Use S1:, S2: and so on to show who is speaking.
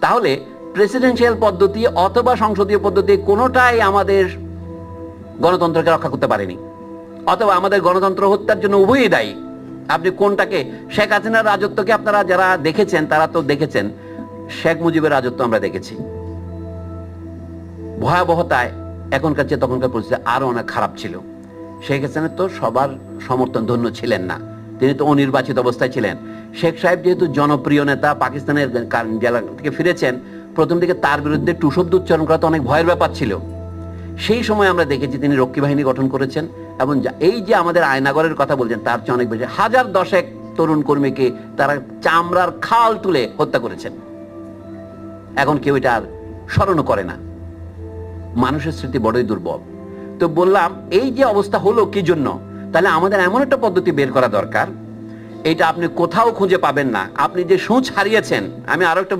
S1: তাহলে প্রেসিডেন্সিয়াল পদ্ধতি অথবা সংসদীয় পদ্ধতি কোনোটাই আমাদের গণতন্ত্রকে রক্ষা করতে পারেনি। অথবা আমাদের গণতন্ত্র হত্যার জন্য উভয়ই দায়ী। আপনি কোনটাকে? শেখ হাসিনার রাজত্বকে আপনারা যারা দেখেছেন, তারা তো দেখেছেন, শেখ মুজিবের রাজত্ব আমরা দেখেছি। ভয়াবহতায় এখনকার চেয়ে তখনকার পরিস্থিতি আরও অনেক খারাপ ছিল। শেখ হাসিনা তো সবার সমর্থন ধন্য ছিলেন না। তিনি তো অনির্বাচিত অবস্থায় ছিলেন। শেখ সাহেব যেহেতু জনপ্রিয় নেতা, পাকিস্তানের জেলা থেকে ফিরেছেন, প্রথম দিকে তার বিরুদ্ধে টুশব্দ উচ্চারণ করা তো অনেক ভয়ের ব্যাপার ছিল। সেই সময় আমরা দেখেছি তিনি রক্ষী বাহিনী গঠন করেছেন এবং এই যে আমাদের আয়নাগরের কথা বলছেন, তার চেয়ে অনেক বেশি। হাজার দশেক তরুণ কর্মীকে তারা চামড়ার খাল তুলে হত্যা করেছেন। এখন কেউ এটা আর স্মরণও করে না। মানুষের স্মৃতি বড়ই দুর্বল। তো বললাম, এই যে অবস্থা হলো কি জন্য? তাহলে আমাদের এমন একটা পদ্ধতি বের করা দরকার এটা আপনি কোথাও খুঁজে পাবেন না। আপনি যে সুচ হারিয়েছেন, আমি আরও একটা